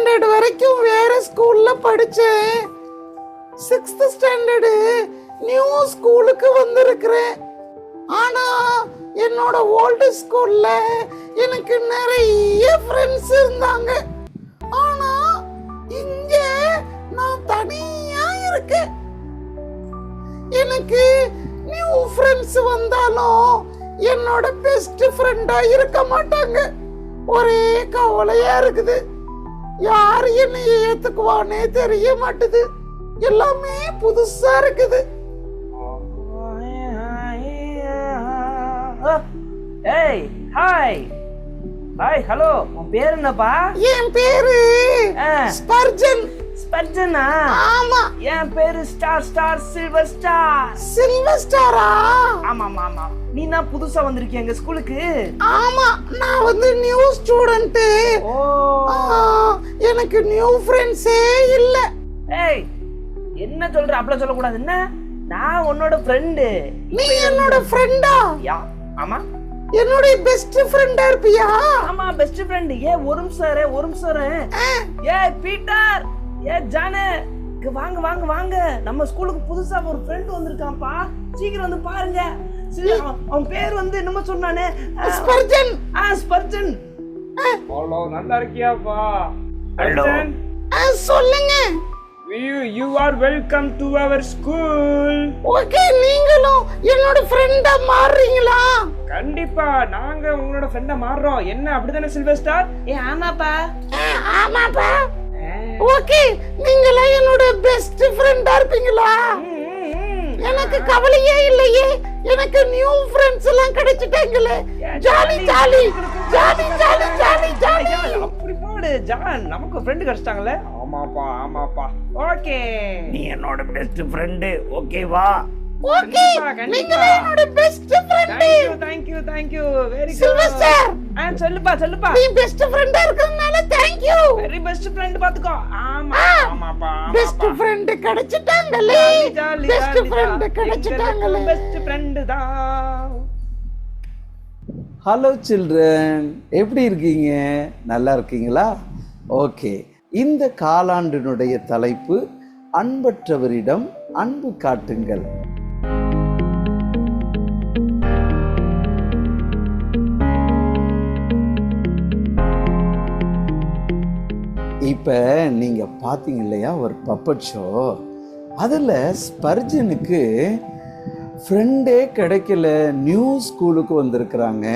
Standard வரைக்கும் வேற ஸ்கூல்ல படிச்சேன். சிக்ஸ்த் ஸ்டாண்டர்டு நியூ ஸ்கூலுக்கு வந்திருக்கிறேன். ஆனா என்னோட ஓல்டு ஸ்கூல்ல எனக்கு நிறைய ஃப்ரெண்ட்ஸ் இருந்தாங்க. ஆனா இங்க நான் தனியா இருக்கேன். எனக்கு நியூ ஃப்ரெண்ட்ஸ் வந்தாலும் என்னோட பெஸ்ட் ஃப்ரெண்டா இருக்க மாட்டாங்க. ஒரே கவலையா இருக்குது. யார் என்னை ஏத்துக்குவானே தெரிய மாட்டுது. எல்லாமே புதுசா இருக்குது. ஏய் ஹாய். Hi hello. உன் பேர் என்னப்பா? என் பேரு. ஸ்பர்ஜன். ஸ்பர்ஜனா? ஆமா. என் பேரு star star silver star. Silver ஸ்டாரா? ஆமா ஆமா ஆமா நீ தான் புதுசா வந்திருக்கிய எங்க ஸ்கூலுக்கு? ஆமா நான் வந்து நியூ ஸ்டூடெண்ட் ஓ. எனக்கு நியூ ஃப்ரெண்ட்ஸே இல்ல. ஏய் என்ன சொல்ற? அப்படி சொல்லக்கூடாது. என்ன? நான் உன்னோட ஃப்ரெண்டு நீ என்னோட ஃப்ரெண்டா யா ஆமா. என்னோட பெஸ்ட் ஃப்ரெண்டா இருப்பியா? ஆமா பெஸ்ட் ஃப்ரெண்ட் ஏ ஒரு நிமிஷம் இரு, ஒரு நிமிஷம். ஏ பீட்டர். ஏ ஜானு இங்க வாங்க வாங்க வாங்க. நம்ம ஸ்கூலுக்கு புதுசா ஒரு ஃப்ரெண்ட் வந்திருக்கான்ப்பா. சீக்கிரம் வந்து பாருங்க. சரி, அவன் அவன் பேர் வந்து என்னமோ சொன்னானே. ஆ, ஸ்பர்ஜன். ஆ ஸ்பர்ஜன். ஹலோ நல்லா இருக்கியாப்பா? Hello. ஆ, சொல்லுங்க. You you are welcome to our school okay நீங்களும் என்னோட ஃப்ரெண்டா மாறுறீங்களா? கண்டிப்பா நாங்க உங்களோட ஃப்ரெண்டா மாறுறோம். என்ன அப்படிதானே சில்வர் ஸ்டார் ஏ ஆமாப்பா. ஆ, ஆமாப்பா. ஓகே நீங்களாம் என்னோட பெஸ்ட் ஃப்ரெண்டா இருப்பீங்களா? எனக்கு கவலையே இல்லையே. எனக்கு நியூ ஃப்ரெண்ட்ஸ் எல்லாம் கிடைச்சிட்டாங்களே. Jolly jolly jolly jolly jolly jolly. அப்படி போடு ஜான். நமக்கு ஃப்ரெண்ட் கிடைச்சிட்டாங்களே. ஆமாப்பா ஆமாப்பா. ஓகே. நீ என்னோட பெஸ்ட் ஃப்ரெண்டு ஓகேவா ஓகே. நீங்களே என்னோட best friend thank you thank you very silver good sir ஆ சொல்லுப்பா சொல்லுப்பா. நீ பெஸ்ட் ஃப்ரெண்டா இருக்கறதுனால thank you very best friend பாத்துக்கோ. ஆமா ஆமாப்பா பெஸ்ட் ஃப்ரெண்ட் கிடைச்சிட்டாங்களே. பெஸ்ட் ஃப்ரெண்ட் கிடைச்சிட்டாங்களே. பெஸ்ட் ஃப்ரெண்ட் தான் ஹலோ சில்ட்ரன் எப்படி இருக்கீங்க? நல்லா இருக்கீங்களா? ஓகே இந்த காலாண்டினுடைய தலைப்பு அன்பற்றவரிடம் அன்பு காட்டுங்கள். இப்போ நீங்கள் பார்த்தீங்க இல்லையா ஒரு பப்பட் ஷோ அதில் ஸ்பர்ஜனுக்கு ஃப்ரெண்டே கிடைக்கல. நியூ ஸ்கூலுக்கு வந்திருக்கிறாங்க.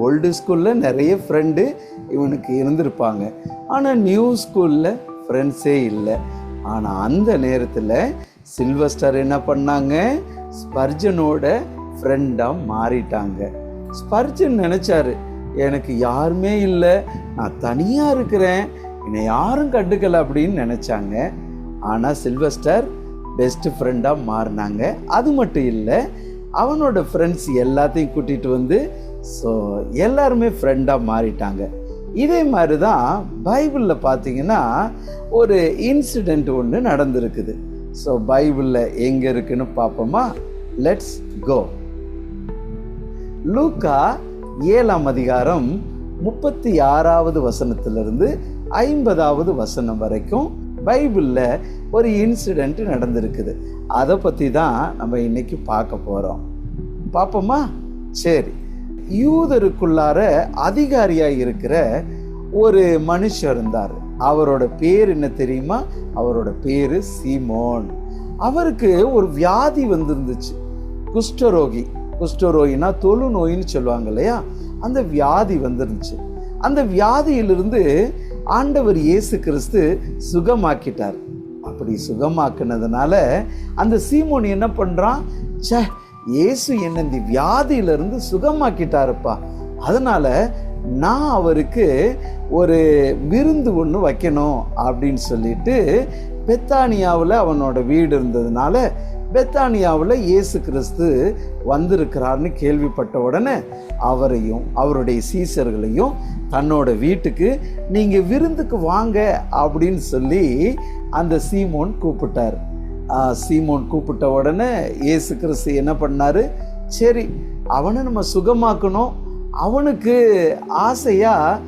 ஓல்டு ஸ்கூலில் நிறைய ஃப்ரெண்டு இவனுக்கு இருந்திருப்பாங்க. ஆனால் நியூ ஸ்கூலில் ஃப்ரெண்ட்ஸே இல்லை. ஆனால் அந்த நேரத்தில் சில்வர் ஸ்டார் என்ன பண்ணாங்க? ஸ்பர்ஜனோட ஃப்ரெண்டாக மாறிட்டாங்க. ஸ்பர்ஜன் நினச்சாரு எனக்கு யாருமே இல்லை. நான் தனியாக இருக்கிறேன். என்னை யாரும் கண்டுக்கலை அப்படின்னு நினச்சாங்க. ஆனால் சில்வஸ்டர் பெஸ்ட் ஃப்ரெண்டாக மாறினாங்க. அது மட்டும் இல்லை அவனோட ஃப்ரெண்ட்ஸ் எல்லாத்தையும் கூட்டிகிட்டு வந்து ஸோ எல்லாருமே ஃப்ரெண்டாக மாறிட்டாங்க. இதே மாதிரி தான் பைபிளில் பார்த்தீங்கன்னா ஒரு இன்சிடெண்ட் ஒன்று நடந்திருக்குது. ஸோ பைபிளில் எங்கே இருக்குன்னு பார்ப்போமா லெட்ஸ் கோ லூக்கா ஏழாம் அதிகாரம் முப்பத்தி ஆறாவது வசனத்திலிருந்து ஐம்பதாவது வசனம் வரைக்கும் பைபிளில் ஒரு இன்சிடெண்ட் நடந்திருக்குது. அதை பற்றி தான் நம்ம இன்னைக்கு பார்க்க போகிறோம் பார்ப்போமா? சரி. யூதருக்குள்ளார அதிகாரியாக இருக்கிற ஒரு மனுஷர் இருந்தார். அவரோட பேர் என்ன தெரியுமா? அவரோட பேர் சீமோன். அவருக்கு ஒரு வியாதி வந்திருந்துச்சு. குஷ்டரோகி. குஷ்டரோகினா தொழு நோயின்னு சொல்லுவாங்க இல்லையா? அந்த வியாதி வந்துருந்துச்சு. அந்த வியாதியிலிருந்து ஆண்டவர் இயேசு கிறிஸ்து சுகமாக்கிட்டார். அப்படி சுகமாக்குனதுனால அந்த சீமோன் என்ன பண்ணுறான் சே இயேசு என்ன இந்த வியாதியிலிருந்து சுகமாக்கிட்டாருப்பா. அதனால் நான் அவருக்கு ஒரு விருந்து ஒன்று வைக்கணும் அப்படின்னு சொல்லிட்டு பெத்தானியாவில் அவனோட வீடு இருந்ததுனால பெத்தானியாவில் இயேசு கிறிஸ்து வந்திருக்கிறார்னு கேள்விப்பட்ட உடனே அவரையும் அவருடைய சீசர்களையும் தன்னோட வீட்டுக்கு நீங்கள் விருந்துக்கு வாங்க அப்படின்னு சொல்லி அந்த சீமோன் கூப்பிட்டார். சீமோன் கூப்பிட்ட உடனே இயேசு கிறிஸ்து என்ன பண்ணார்? சரி அவனை நம்ம சுகமாக்கணும். அவனுக்கு ஆசையாக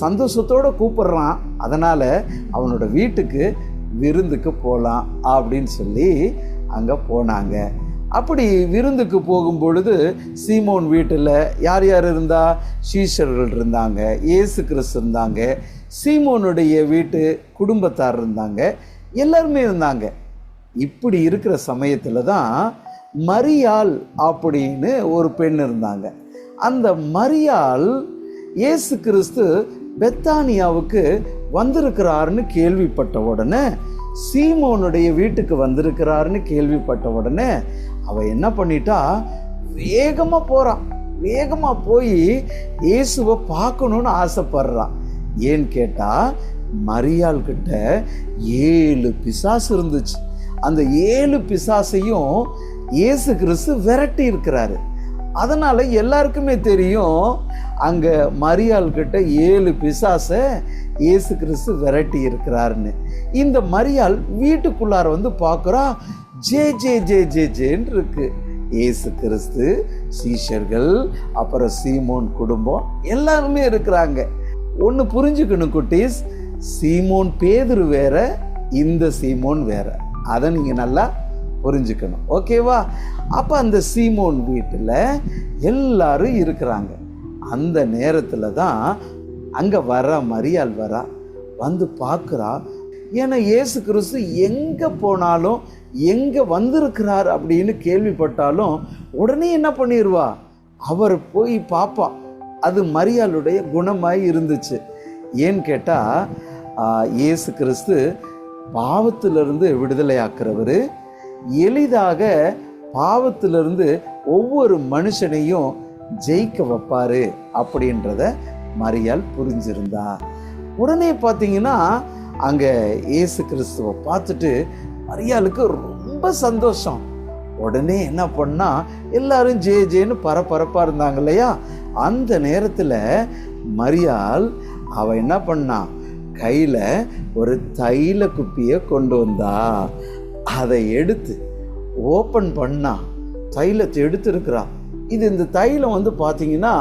சந்தோஷத்தோடு கூப்பிட்றான். கூப்பிடுறான் அவனோட வீட்டுக்கு விருந்துக்கு போகலாம் அப்படின்னு சொல்லி அங்கே போனாங்க. அப்படி விருந்துக்கு போகும் பொழுது சீமோன் வீட்டில் யார் யார் இருந்தா? சீஷர்கள் இருந்தாங்க இயேசு கிறிஸ்து இருந்தாங்க சீமோனுடைய வீட்டு குடும்பத்தார் இருந்தாங்க எல்லாருமே இருந்தாங்க. இப்படி இருக்கிற சமயத்தில் தான் மரியாள் அப்படின்னு ஒரு பெண் இருந்தாங்க. அந்த மரியாள் இயேசு கிறிஸ்து பெத்தானியாவுக்கு வந்திருக்கிறாருன்னு கேள்விப்பட்ட உடனே சீமோனுடைய வீட்டுக்கு வந்திருக்கிறாருன்னு கேள்விப்பட்ட உடனே அவ என்ன பண்ணிட்டா வேகமாக போகிறான் வேகமாக போய் இயேசுவை பார்க்கணுன்னு ஆசைப்படுறான் ஏன்னு கேட்டால் மரியாள்கிட்ட ஏழு பிசாசு இருந்துச்சு. அந்த ஏழு பிசாசையும் இயேசு கிறிஸ்து விரட்டி இருக்கிறாரு. அதனால் எல்லாருக்குமே தெரியும் அங்கே மரியாள்கிட்ட ஏழு பிசாசை இயேசு கிறிஸ்து விரட்டி இருக்கிறாருன்னு. இந்த மரியாள் வீட்டுக்குள்ளார வந்து பார்க்குறா ஜே ஜே ஜே ஜே ஜேன்னு இருக்கு. இயேசு கிறிஸ்து சீஷர்கள் அப்புறம் சீமோன் குடும்பம் எல்லாருமே இருக்கிறாங்க. ஒன்று புரிஞ்சுக்கணும் குட்டீஸ் சீமோன் பேதுரு வேற இந்த சீமோன் வேற. அதை நீங்கள் நல்லா புரிஞ்சுக்கணும். ஓகேவா? அப்போ அந்த சீமோன் வீட்டில் எல்லாரும் இருக்கிறாங்க. அந்த நேரத்தில் தான் அங்கே வர மரியாள் வரா வந்து பார்க்குறா. ஏன்னா இயேசு கிறிஸ்து எங்கே போனாலும் எங்கே வந்திருக்கிறார் அப்படின்னு கேள்விப்பட்டாலும் உடனே என்ன பண்ணிடுவா அவர் போய் பார்ப்பா. அது மரியாளுடைய குணமாய் இருந்துச்சு. ஏன்னு கேட்டால் இயேசு கிறிஸ்து பாவத்திலிருந்து விடுதலையாக்குறவர். எளிதாக பாவத்திலிருந்து ஒவ்வொரு மனுஷனையும் ஜெயிக்க வைப்பார் அப்படின்றத மரியால் புரிஞ்சிருந்தா. உடனே பார்த்தீங்கன்னா அங்கே இயேசு கிறிஸ்துவை பார்த்துட்டு மரியாளுக்கு ரொம்ப சந்தோஷம். உடனே என்ன பண்ணால் எல்லாரும் ஜே ஜேன்னு பரபரப்பாக இருந்தாங்க இல்லையா? அந்த நேரத்தில் மரியாள் அவள் என்ன பண்ணா கையில் ஒரு தைல குப்பியை கொண்டு வந்தா. அதை எடுத்து ஓப்பன் பண்ணா. தைலத்தை எடுத்திருக்கிறா. இது இந்த தைலம் வந்து பார்த்தீங்கன்னா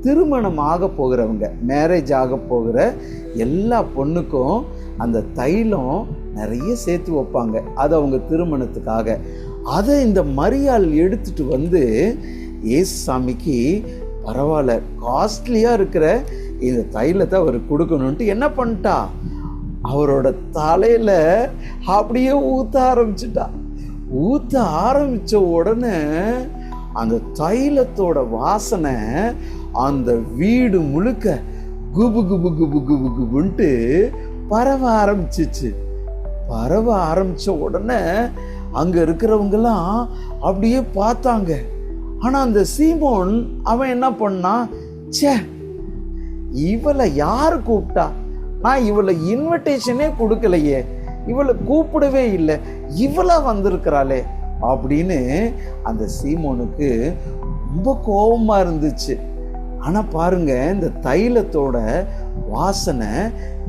திருமணம் ஆக போகிறவங்க மேரேஜ் ஆக போகிற எல்லா பொண்ணுக்கும் அந்த தைலம் நிறைய சேர்த்து வைப்பாங்க. அது அவங்க திருமணத்துக்காக. அதை இந்த மரியாள் எடுத்துட்டு வந்து ஏசு சாமிக்கு பரவாயில்ல காஸ்ட்லியாக இருக்கிற இந்த தைலத்தை அவர் கொடுக்கணுன்ட்டு என்ன பண்ணிட்டா? அவரோட தலையில் அப்படியே ஊற்ற ஆரம்பிச்சிட்டா. ஊற்ற ஆரம்பிச்ச உடனே அந்த தைலத்தோட வாசனை அந்த வீடு முழுக்க குபு குபு குபு குபு குபுன்ட்டு பரவ ஆரம்பிச்சிச்சு. பரவ ஆரம்பிச்ச உடனே அங்கே இருக்கிறவங்கெல்லாம் அப்படியே பார்த்தாங்க. ஆனால் அந்த சீமோன் அவன் என்ன பண்ணான் ச்சே இவளை யார் கூப்பிட்டா? நான் இவளை இன்விடேஷனே கொடுக்கலையே. இவளை கூப்பிடவே இல்லை. இவளா வந்திருக்கிறாளே. அப்படின்னு அந்த சீமோனுக்கு ரொம்ப கோபமாக இருந்துச்சு. ஆனால் பாருங்க இந்த தைலத்தோட வாசனை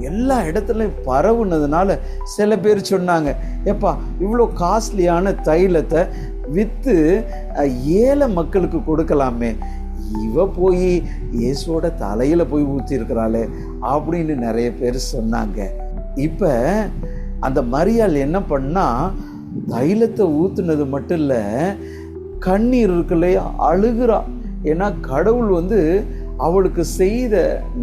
எல்லா இடத்துலையும் பரவுனதுனால சில பேர் சொன்னாங்க ஏப்பா இவ்வளோ காஸ்ட்லியான தைலத்தை விற்று ஏழை மக்களுக்கு கொடுக்கலாமே. இவ போய் இயேசுவோட தலையில் போய் ஊற்றிருக்கிறாளே அப்படின்னு நிறைய பேர் சொன்னாங்க. இப்போ அந்த மரியாள் என்ன பண்ணால் தைலத்தை ஊற்றுனது மட்டும் இல்லை கண்ணீர் இருக்குல்லையா அழுகிறா. ஏன்னா கடவுள் வந்து அவளுக்கு செய்த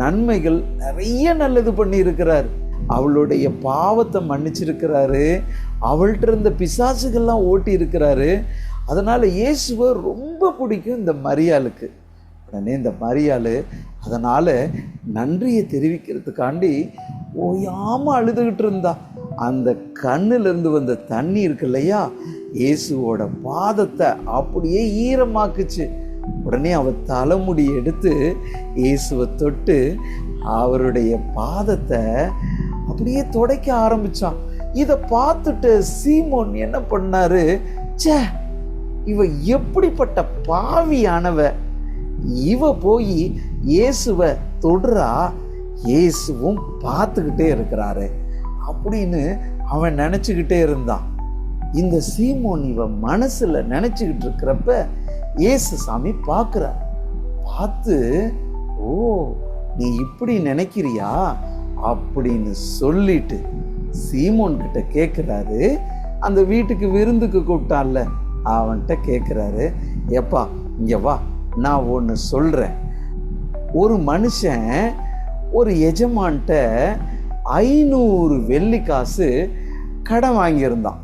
நன்மைகள் நிறைய நல்லது பண்ணி இருக்கிறார் அவளுடைய பாவத்தை மன்னிச்சிருக்கிறாரு. அவள்கிட்ட இருந்த பிசாசுகள்லாம் ஓட்டி இருக்கிறாரு அதனால இயேசுவை ரொம்ப பிடிக்கும் இந்த மரியாளுக்கு. உடனே இந்த மரியாள் அதனால நன்றியை தெரிவிக்கிறதுக்காண்டி ஓயாம அழுதுகிட்டு இருந்தா. அந்த கண்ணிலிருந்து வந்த தண்ணி இருக்கு இல்லையா? இயேசுவோட பாதத்தை அப்படியே ஈரமாக்குச்சு. உடனே அவர் தலைமுடி எடுத்து இயேசுவை தொட்டு அவருடைய பாதத்தை அப்படியே துடைக்க ஆரம்பிச்சான். இதை பார்த்துட்டு சீமோன் என்ன பண்ணாரு? ச்சே இவ எப்படிப்பட்ட பாவியானவ? இவ போய் இயேசுவை தொடுறா. இயேசுவும் பார்த்துக்கிட்டே இருக்கிறாரு. அப்படின்னு அவன் நினச்சிக்கிட்டே இருந்தான். இந்த சீமோன் இவன் மனசில் நினச்சிக்கிட்டு இருக்கிறப்ப இயேசு சாமி பார்க்குறார். பார்த்து ஓ நீ இப்படி நினைக்கிறியா? அப்படின்னு சொல்லிட்டு சீமோன் கிட்ட கேட்குறாரு அந்த வீட்டுக்கு விருந்துக்கு கூப்பிட்டான்ல அவன்கிட்ட கேட்குறாரு எப்பா இங்கே வா நான் ஒன்று சொல்கிறேன் ஒரு மனுஷன் ஒரு எஜமான்ட்ட ஐநூறு வெள்ளி காசு கடன் வாங்கியிருந்தான்.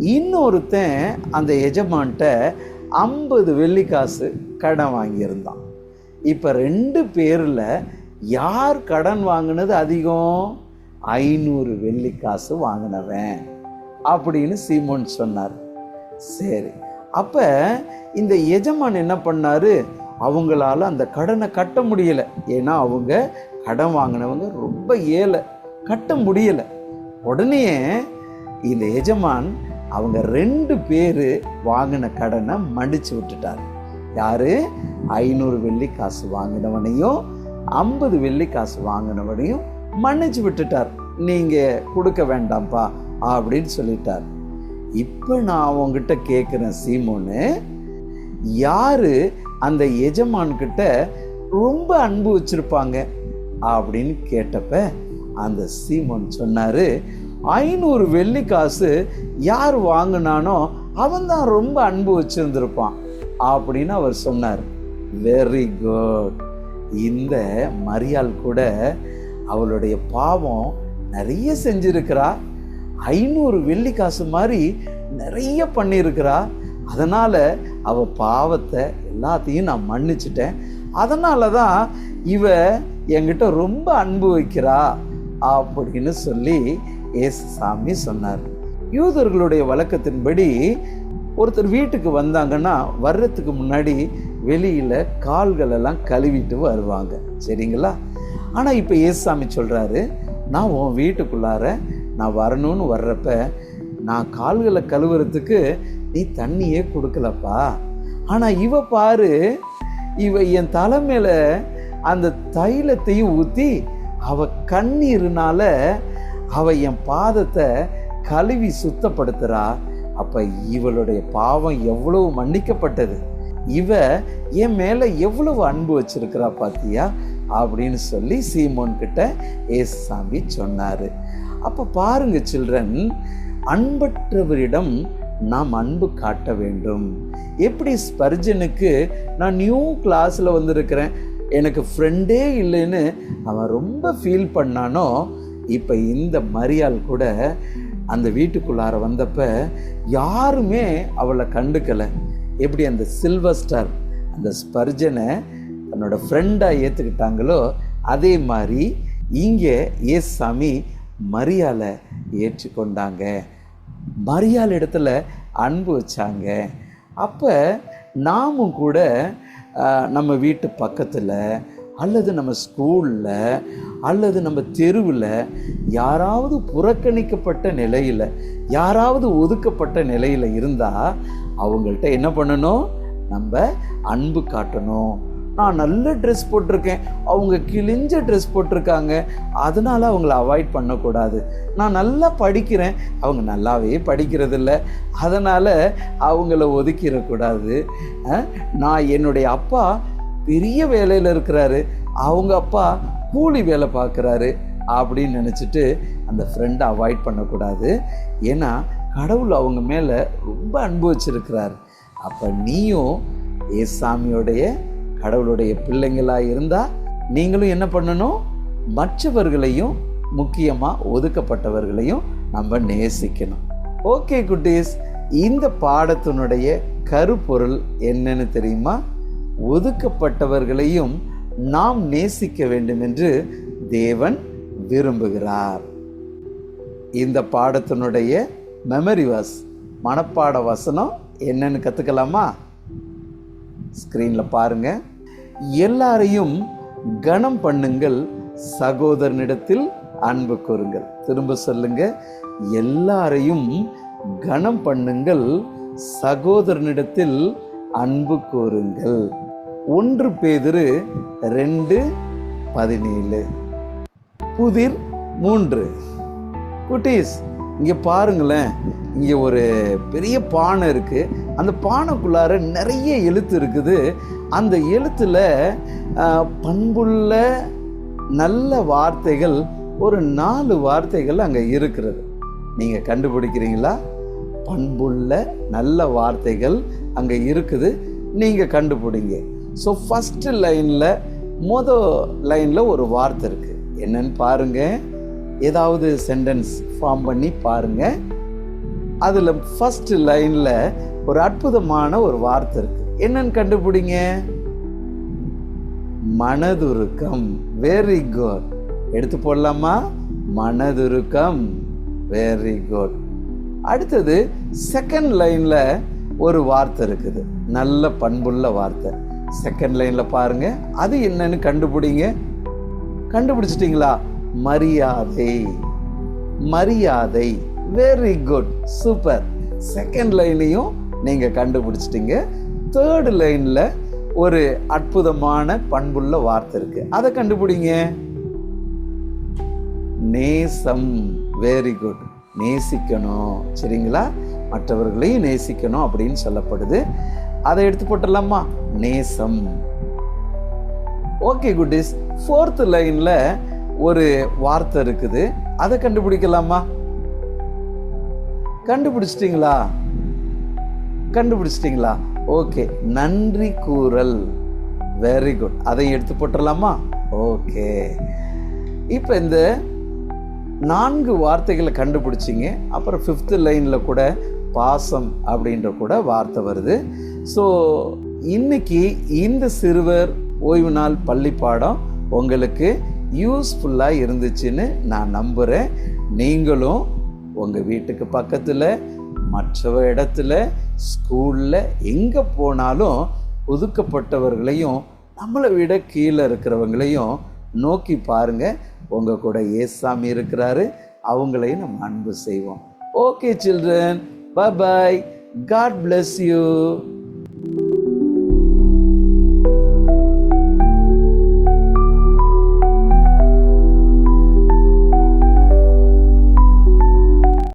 இன்னொருத்தன் அந்த எஜமான்ட்ட ஐம்பது வெள்ளி காசு கடன் வாங்கியிருந்தான். இப்போ ரெண்டு பேரில் யார் கடன் வாங்கினது அதிகம்? ஐநூறு வெள்ளி காசு வாங்கினவன் அப்படின்னு சீமோன் சொன்னார். சரி அப்போ இந்த எஜமான் என்ன பண்ணார்? அவங்களால அந்த கடனை கட்ட முடியல. ஏன்னா அவங்க கடன் வாங்கினவங்க ரொம்ப ஏழை. கட்ட முடியலை. உடனே இந்த எஜமான் அவங்க ரெண்டு பேர் வாங்கின கடனை மடித்து விட்டுட்டார். யார்? ஐநூறு வெள்ளி காசு வாங்கினவனையும் ஐம்பது வெள்ளி காசு வாங்கினவனையும் மன்னிச்சு விட்டுட்டார். நீங்கள் கொடுக்க வேண்டாம்ப்பா அப்படின்னு சொல்லிட்டார். இப்போ நான் உங்ககிட்ட கேட்குறேன் சீமோனு யார் அந்த எஜமான்கிட்ட ரொம்ப அன்பு வச்சுருப்பாங்க அப்படின்னு கேட்டப்ப அந்த சீமோன் சொன்னார் ஐநூறு வெள்ளி காசு யார் வாங்கினானோ அவன் தான் ரொம்ப அன்பு வச்சுருந்துருப்பான் அப்படின்னு அவர் சொன்னார். வெரி குட் இந்த மரியாள் கூட அவளுடைய பாவம் நிறைய செஞ்சிருக்கிறா. ஐநூறு வெள்ளி காசு மாதிரி நிறைய பண்ணியிருக்கிறா. அதனால் அவ பாவத்தை எல்லாத்தையும் நான் மன்னிச்சிட்டேன். அதனால தான் இவ என்கிட்ட ரொம்ப அன்பு வைக்கிறா. அப்படின்னு சொல்லி ஏசு சாமி சொன்னார். யூதர்களுடைய வழக்கத்தின்படி ஒருத்தர் வீட்டுக்கு வந்தாங்கன்னா வர்றதுக்கு முன்னாடி வெளியில் கால்களெல்லாம் கழுவிட்டு வருவாங்க. சரிங்களா? ஆனால் இப்போ ஏசாமி சொல்கிறாரு நான் உன் வீட்டுக்குள்ளார நான் வரணும்னு வர்றப்ப நான் கால்களை கழுவுறதுக்கு நீ தண்ணியே கொடுக்கலப்பா. ஆனால் இவ பாரு இவ என் தலை மேலே அந்த தைலத்தையும் ஊற்றி அவள் கண்ணீர்னால அவள் என் பாதத்தை கழுவி சுத்தப்படுத்துறா. அப்போ இவளுடைய பாவம் எவ்வளவு மன்னிக்கப்பட்டது? இவ என் மேலே எவ்வளவு அன்பு வச்சிருக்கிறா பாத்தியா? அப்படின்னு சொல்லி சீமோன் கிட்ட சாமி சொன்னார். அப்போ பாருங்க சில்ட்ரன் அன்பற்றவரிடம் நாம் அன்பு காட்ட வேண்டும். எப்படி ஸ்பர்ஜனுக்கு நான் நியூ கிளாஸில் வந்திருக்கிறேன் எனக்கு ஃப்ரெண்டே இல்லைன்னு அவன் ரொம்ப ஃபீல் பண்ணானோ இப்போ இந்த மரியாள் கூட அந்த வீட்டுக்குள்ளார வந்தப்ப யாருமே அவளை கண்டுக்கலை. எப்படி அந்த சில்வர் ஸ்டார் அந்த ஸ்பர்ஜனை தன்னோட ஃப்ரெண்டாக ஏற்றுக்கிட்டாங்களோ அதே மாதிரி இங்கே ஏசாமி மரியாலை ஏற்றுக்கொண்டாங்க. மரியாள் இடத்துல அன்பு வச்சாங்க. அப்போ நாமும் கூட நம்ம வீட்டு பக்கத்தில் அல்லது நம்ம ஸ்கூலில் அல்லது நம்ம தெருவில் யாராவது புறக்கணிக்கப்பட்ட நிலையில் யாராவது ஒதுக்கப்பட்ட நிலையில் இருந்தால் அவங்கள்ட்ட என்ன பண்ணணும்? நம்ம அன்பு காட்டணும். நான் நல்ல ட்ரெஸ் போட்டிருக்கேன். அவங்க கிழிஞ்ச ட்ரெஸ் போட்டிருக்காங்க. அதனால் அவங்கள அவாய்ட் பண்ணக்கூடாது. நான் நல்லா படிக்கிறேன். அவங்க நல்லாவே படிக்கிறதில்ல. அதனால் அவங்கள ஒதுக்கிடக்கூடாது. நான் என்னுடைய அப்பா பெரிய வேலையில் இருக்கிறாரு. அவங்க அப்பா கூலி வேலை பார்க்குறாரு அப்படின்னு நினச்சிட்டு அந்த ஃப்ரெண்டை அவாய்ட் பண்ணக்கூடாது. ஏன்னா கடவுள் அவங்க மேலே ரொம்ப அனுபவிச்சிருக்கிறார் அப்போ நீயும் ஏசாமியோடைய கடவுளுடைய பிள்ளைங்களாக இருந்தால் நீங்களும் என்ன பண்ணணும்? மற்றவர்களையும் முக்கியமாக ஒதுக்கப்பட்டவர்களையும் நம்ம நேசிக்கணும். ஓகே குட்டீஸ் இந்த பாடத்தினுடைய கருப்பொருள் என்னன்னு தெரியுமா? ஒதுக்கப்பட்டவர்களையும் நாம் நேசிக்க வேண்டும் என்று தேவன் விரும்புகிறார். இந்த பாடத்தினுடைய மெமரி வாஸ் மனப்பாட வசனம் என்னன்னு கற்றுக்கலாமா ஸ்க்ரீனில் பாருங்கள் எல்லாரையும் கனம் பண்ணுங்கள். சகோதரனிடத்தில் அன்பு கூறுங்கள். திரும்ப சொல்லுங்க. எல்லாரையும் கனம் பண்ணுங்கள். சகோதரனிடத்தில் அன்பு கூறுங்கள். ஒன்று பேதிரு ரெண்டு பதினேழு. புதிர் மூன்று. குட்டீஸ் இங்கே பாருங்களேன். இங்கே ஒரு பெரிய பானை இருக்குது அந்த பானைக்குள்ளார நிறைய எழுத்து இருக்குது. அந்த எழுத்துல பண்புள்ள நல்ல வார்த்தைகள் ஒரு நாலு வார்த்தைகள் அங்கே இருக்கிறது. நீங்கள் கண்டுபிடிக்கிறீங்களா? பண்புள்ள நல்ல வார்த்தைகள் அங்கே இருக்குது. நீங்கள் கண்டுபிடிங்க. ஸோ ஃபஸ்ட்டு லைனில் மொதல் லைனில் ஒரு வார்த்தை இருக்குது என்னன்னு பாருங்கள் ஏதாவது சென்டென்ஸ் ஃபார்ம் பண்ணி பாருங்கள் அதில் ஃபஸ்ட்டு லைனில் ஒரு அற்புதமான ஒரு வார்த்தை இருக்குது என்னன்னு கண்டுபிடிங்க? மனதுருக்கம். வெரி குட் எடுத்து போடலாமா? மனதுருக்கம். வெரி குட் அடுத்தது செகண்ட் லைனில் ஒரு வார்த்தை இருக்குது. நல்ல பண்புள்ள வார்த்தை. செகண்ட் லைனில் பாருங்க. அது என்னன்னு கண்டுபிடிங்க. கண்டுபிடிச்சிட்டிங்களா? மரியாதை. மரியாதை. வெரி குட் சூப்பர் செகண்ட் லைனையும் நீங்கள் கண்டுபிடிச்சிட்டிங்க. தேர்டு லைனில் ஒரு அற்புதமான பண்புள்ள வார்த்தை இருக்கு. அதை கண்டுபிடிங்க. நேசம். வெரி குட் நேசிக்கணும். சரிங்களா? மற்றவர்களையும் நேசிக்கணும் அப்படின்னு சொல்லப்படுது. அதை எடுத்து போட்டலாமா நேசம். ஓகே குட்டீஸ் ஃபோர்த் லைனில் ஒரு வார்த்தை இருக்குது. அதை கண்டுபிடிக்கலாமா? கண்டுபிடிச்சிட்டிங்களா? கண்டுபிடிச்சிட்டிங்களா? ஓகே நன்றி கூறல். வெரி குட் அதை எடுத்து போட்டுடலாமா? ஓகே இப்போ இந்த நான்கு வார்த்தைகளை கண்டுபிடிச்சிங்க. அப்புறம் ஃபிஃப்த்து லைனில் கூட பாசம் அப்படின்ற கூட வார்த்தை வருது. ஸோ இன்னைக்கு இந்த சிறுவர் ஓய்வு நாள் பள்ளி பாடம் உங்களுக்கு யூஸ்ஃபுல்லாக இருந்துச்சுன்னு நான் நம்புகிறேன் நீங்களும் உங்கள் வீட்டுக்கு பக்கத்தில் மற்ற இடத்துல ஸ்கூலில் எங்கே போனாலும் ஒதுக்கப்பட்டவர்களையும் நம்மளை விட கீழே இருக்கிறவங்களையும் நோக்கி பாருங்க. உங்கள் கூட ஏசாமி இருக்கிறாரு. அவங்களையும் நம்ம அன்பு செய்வோம். Okay children bye bye God bless you